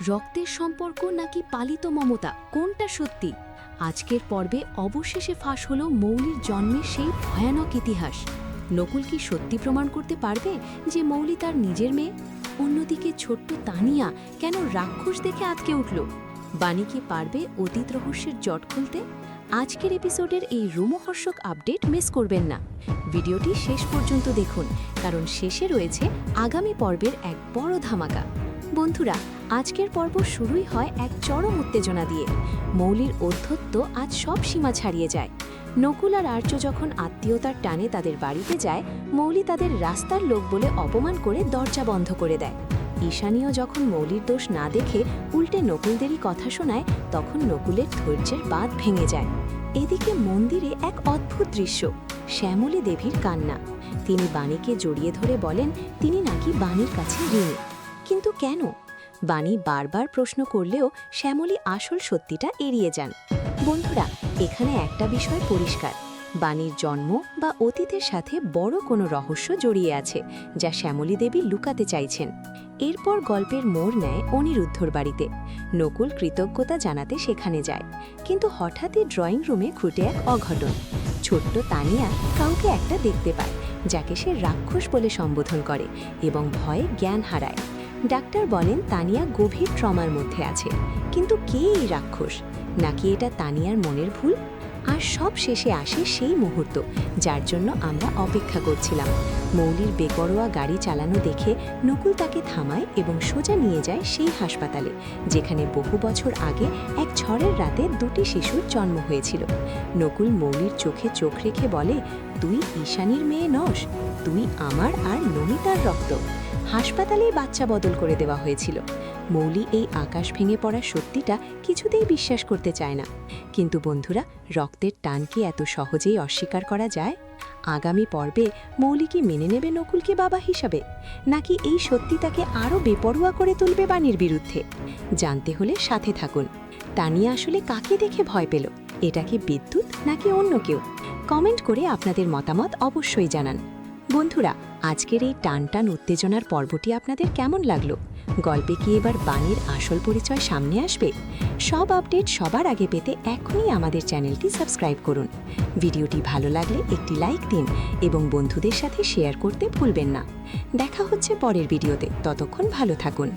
রক্তের সম্পর্ক নাকি পালিত মমতা? কোনটা সত্যি? আজকের পর্বে অবশেষে ফাঁস হল মৌলির জন্মের সেই ভয়ানক ইতিহাস। নকুল কি সত্যি প্রমাণ করতে পারবে যে মৌলি তার নিজের মেয়ে? অন্যদিকে ছোট্ট তানিয়া কেন রাক্ষস দেখে আটকে উঠল? বাণী কি পারবে অতীত রহস্যের জট খুলতে? আজকের এপিসোডের এই রোমহর্ষক আপডেট মিস করবেন না। ভিডিওটি শেষ পর্যন্ত দেখুন, কারণ শেষে রয়েছে আগামী পর্বের এক বড় ধামাকা। বন্ধুরা, আজকের পর্ব শুরুই হয় এক চরম উত্তেজনা দিয়ে। মৌলির অধ্যত্ব আজ সব সীমা ছাড়িয়ে যায়। নকুল আর আর্য যখন আত্মীয়তার টানে তাদের বাড়িতে যায়, মৌলি তাদের রাস্তার লোক বলে অপমান করে দরজা বন্ধ করে দেয়। ঈশানীয় যখন মৌলির দোষ না দেখে উল্টে নকুলদেরই কথা শোনায়, তখন নকুলের ধৈর্যের বাঁধ ভেঙে যায়। এদিকে মন্দিরে এক অদ্ভুত দৃশ্য, শ্যামলী দেবীর কান্না। তিনি বাণীকে জড়িয়ে ধরে বলেন, তিনি নাকি বাণীর কাছে ঋণী। কিন্তু কেন? বাণী বারবার প্রশ্ন করলেও শ্যামলী আসল সত্যিটা এড়িয়ে যান। বন্ধুরা, এখানে একটা বিষয় পরিষ্কার। বাণীর জন্ম বা অতীতের সাথে বড় কোনো রহস্য জড়িয়ে আছে, যা শ্যামলী দেবী লুকাতে চাইছেন। এরপর গল্পের মোড় নেয় অনিরুদ্ধর বাড়িতে। নকুল কৃতজ্ঞতা জানাতে সেখানে যায়। কিন্তু হঠাৎই ড্রয়িং রুমে ঘটে এক অঘটন। ছোট্ট তানিয়া কাউকে একটা দেখতে পায়, যাকে সে রাক্ষস বলে সম্বোধন করে এবং ভয়ে জ্ঞান হারায়। ডাক্তার বলেন তানিয়া গভীর ট্রমার মধ্যে আছে। কিন্তু কে এই রাক্ষস? নাকি এটা তানিয়ার মনের ভুল? আর সব শেষে আসে সেই মুহূর্ত, যার জন্য আমরা অপেক্ষা করছিলাম। মৌলির বেপরোয়া গাড়ি চালানো দেখে নকুল তাকে থামায় এবং সোজা নিয়ে যায় সেই হাসপাতালে, যেখানে বহু বছর আগে এক ঝড়ের রাতে দুটি শিশুর জন্ম হয়েছিল। নকুল মৌলির চোখে চোখ রেখে বলে, তুই ঈশানীর মেয়ে নস, তুই আমার আর নমিতার রক্ত। হাসপাতালেই বাচ্চা বদল করে দেওয়া হয়েছিল। মৌলি এই আকাশ ভেঙে পড়া সত্যিটা কিছুতেই বিশ্বাস করতে চায় না। কিন্তু বন্ধুরা, রক্তের টান কি এত সহজেই অস্বীকার করা যায়? আগামী পর্বে মৌলি কি মেনে নেবে নকুলকে বাবা হিসাবে? নাকি এই সত্যি তাকে আরও বেপরোয়া করে তুলবে বাণীর বিরুদ্ধে? জানতে হলে সাথে থাকুন। তানিয়া আসলে কাকে দেখে ভয় পেল? এটা কি বিদ্যুৎ নাকি অন্য কেউ? কমেন্ট করে আপনাদের মতামত অবশ্যই জানান। বন্ধুরা, আজকের এই টান টান উত্তেজনার পর্বটি আপনাদের কেমন লাগল? গল্পে কি এবার বাণীর আসল পরিচয় সামনে আসবে? সব আপডেট সবার আগে পেতে এখনই আমাদের চ্যানেলটি সাবস্ক্রাইব করুন। ভিডিওটি ভালো লাগলে একটি লাইক দিন এবং বন্ধুদের সাথে শেয়ার করতে ভুলবেন না। দেখা হচ্ছে পরের ভিডিওতে। ততক্ষণ ভালো থাকুন।